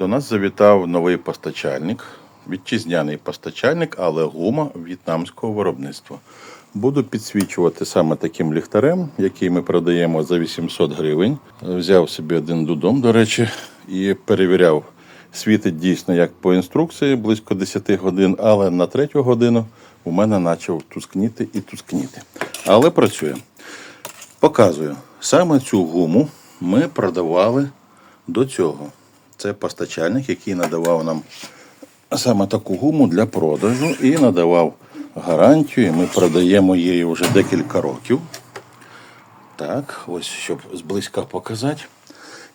До нас завітав новий постачальник, вітчизняний постачальник, але гума в'єтнамського виробництва. Буду підсвічувати саме таким ліхтарем, який ми продаємо за 800 гривень. Взяв собі один додому, до речі, і перевіряв. Світить дійсно як по інструкції, близько 10 годин, але на третю годину у мене почав тускніти і тускніти. Але працює. Показую. Саме цю гуму ми продавали до цього. Це постачальник, який надавав нам саме таку гуму для продажу і надавав гарантію. Ми продаємо її вже декілька років. Так, ось щоб зблизька показати.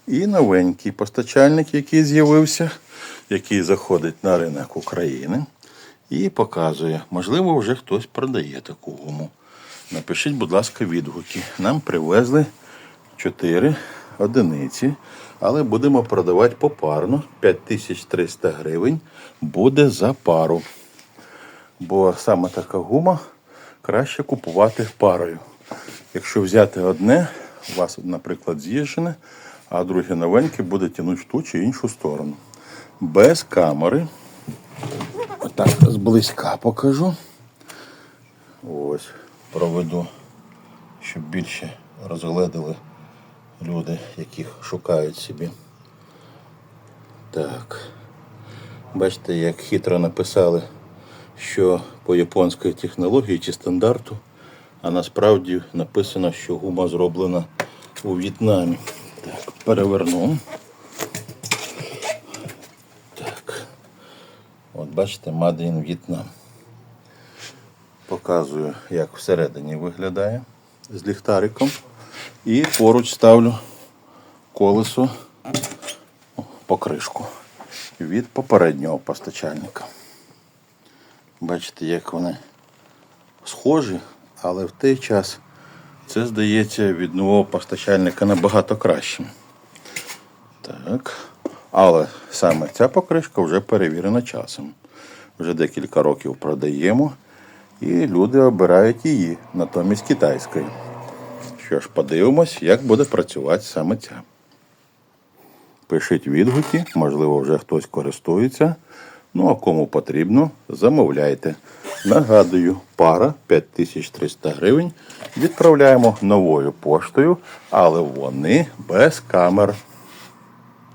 І новенький постачальник, який з'явився, який заходить на ринок України і показує, можливо, вже хтось продає таку гуму. Напишіть, будь ласка, відгуки. Нам привезли 4 одиниці, але будемо продавати попарно. 5300 гривень буде за пару. Бо саме така гума краще купувати парою. Якщо взяти одне, у вас, наприклад, з'їжджене, а друге новеньке буде тягнути в ту чи іншу сторону. Без камери. Отак зблизька покажу. Ось, проведу, щоб більше розгледили люди, яких шукають собі. Так. Бачите, як хитро написали, що по японській технології чи стандарту, а насправді написано, що гума зроблена у В'єтнамі. Так, переверну. Так. От бачите, Made Vietnam. Показую, як всередині виглядає з ліхтариком. І поруч ставлю колесо покришку від попереднього постачальника. Бачите, як вони схожі, але в той час це здається від нового постачальника набагато кращим. Так. Але саме ця покришка вже перевірена часом. Вже декілька років продаємо, і люди обирають її натомість китайської. Що ж, подивимось, як буде працювати саме ця. Пишіть відгуки, можливо, вже хтось користується. Ну а кому потрібно, замовляйте. Нагадую, пара 5300 гривень. Відправляємо новою поштою, але вони без камер.